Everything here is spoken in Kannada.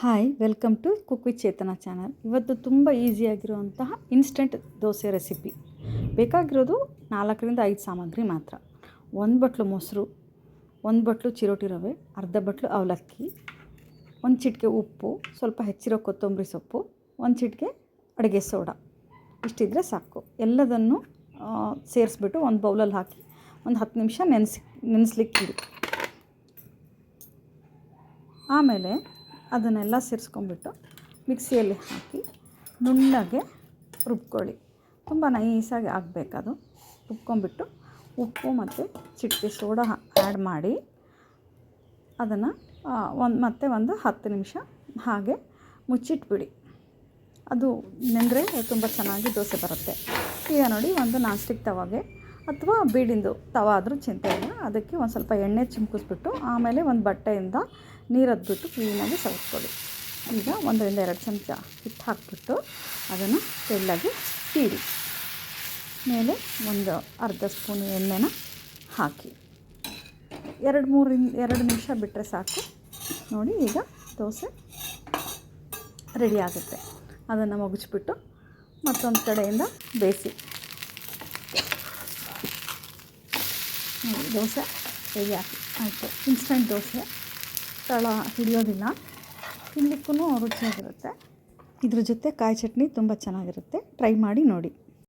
Hi welcome to cook with Chetana channel ಇವತ್ತು ತುಂಬ ಈಸಿಯಾಗಿರುವಂತಹ ಇನ್ಸ್ಟೆಂಟ್ ದೋಸೆ ರೆಸಿಪಿ ಬೇಕಾಗಿರೋದು ನಾಲ್ಕರಿಂದ ಐದು ಸಾಮಗ್ರಿ ಮಾತ್ರ. ಒಂದು ಬಟ್ಲು ಮೊಸರು, ಒಂದು ಬಟ್ಲು ಚಿರೋಟಿ ರವೆ, ಅರ್ಧ ಬಟ್ಲು ಅವಲಕ್ಕಿ, ಒಂದು ಚಿಟಿಕೆ ಉಪ್ಪು, ಸ್ವಲ್ಪ ಹೆಚ್ಚಿರೋ ಕೊತ್ತಂಬರಿ ಸೊಪ್ಪು, ಒಂದು ಚಿಟಿಕೆ ಅಡುಗೆ ಸೋಡಾ. ಇಷ್ಟಿದ್ರೆ ಸಾಕು. ಎಲ್ಲದನ್ನು ಸೇರಿಸ್ಬಿಟ್ಟು ಒಂದು ಬೌಲಲ್ಲಿ ಹಾಕಿ ಒಂದು ಹತ್ತು ನಿಮಿಷ ನೆನೆಸಿ ನೆನೆಸ್ಲಿಕ್ಕೆ ಇಡಿ ಆಮೇಲೆ ಅದನ್ನೆಲ್ಲ ಸೇರಿಸ್ಕೊಂಡ್ಬಿಟ್ಟು ಮಿಕ್ಸಿಯಲ್ಲಿ ಹಾಕಿ ನುಣ್ಣಗೆ ರುಬ್ಕೊಳ್ಳಿ. ತುಂಬ ನೈಸಾಗಿ ಆಗಬೇಕದು. ರುಬ್ಕೊಂಬಿಟ್ಟು ಉಪ್ಪು ಮತ್ತು ಚಿಟಿಕೆ ಸೋಡಾ ಆ್ಯಡ್ ಮಾಡಿ ಅದನ್ನು ಒಂದು, ಮತ್ತೆ ಒಂದು ಹತ್ತು ನಿಮಿಷ ಹಾಗೆ ಮುಚ್ಚಿಟ್ಬಿಡಿ. ಅದು ನೆಂದರೆ ತುಂಬ ಚೆನ್ನಾಗಿ ದೋಸೆ ಬರುತ್ತೆ. ಈಗ ನೋಡಿ ಒಂದು ನಾಸ್ಟಿಕ್ ಸ್ಟಿಕ್ ತವಾಗೆ ಅಥವಾ ಬೀಡಿಂದು ತವ ಆದರೂ ಚಿಂತೆ ಇಲ್ಲ. ಅದಕ್ಕೆ ಒಂದು ಸ್ವಲ್ಪ ಎಣ್ಣೆ ಚಿಮ್ಕಿಸ್ಬಿಟ್ಟು ಆಮೇಲೆ ಒಂದು ಬಟ್ಟೆಯಿಂದ ನೀರು ಹದ್ಬಿಟ್ಟು ಕ್ಲೀನಾಗಿ ಸವಿಸ್ಕೊಳ್ಳಿ. ಈಗ ಒಂದರಿಂದ ಎರಡು ಚಮಚ ಹಿಟ್ಟು ಹಾಕ್ಬಿಟ್ಟು ಅದನ್ನು ತೆಳ್ಳಗೆ ತೀರಿ ಮೇಲೆ ಒಂದು ಅರ್ಧ ಸ್ಪೂನ್ ಎಣ್ಣೆನ ಹಾಕಿ. ಎರಡು ಮೂರಿಂದ ಎರಡು ನಿಮಿಷ ಬಿಟ್ಟರೆ ಸಾಕು. ನೋಡಿ ಈಗ ದೋಸೆ ರೆಡಿ ಆಗುತ್ತೆ. ಅದನ್ನು ಮುಗಿಸ್ಬಿಟ್ಟು ಮತ್ತೊಂದು ಕಡೆಯಿಂದ ಬೇಯಿಸಿ ನೋಡಿ ದೋಸೆ ರೆಡಿ ಹಾಕಿ ಆಯಿತು. ಇನ್ಸ್ಟಂಟ್ ದೋಸೆ. ತಳ ಹಿಡಿಯೋದಿಲ್ಲ. ತಿನ್ನಲಿಕ್ಕೂ ರುಚಿಯಾಗಿರುತ್ತೆ. ಇದ್ರ ಜೊತೆ ಕಾಯಿ ಚಟ್ನಿ ತುಂಬ ಚೆನ್ನಾಗಿರುತ್ತೆ. ಟ್ರೈ ಮಾಡಿ ನೋಡಿ.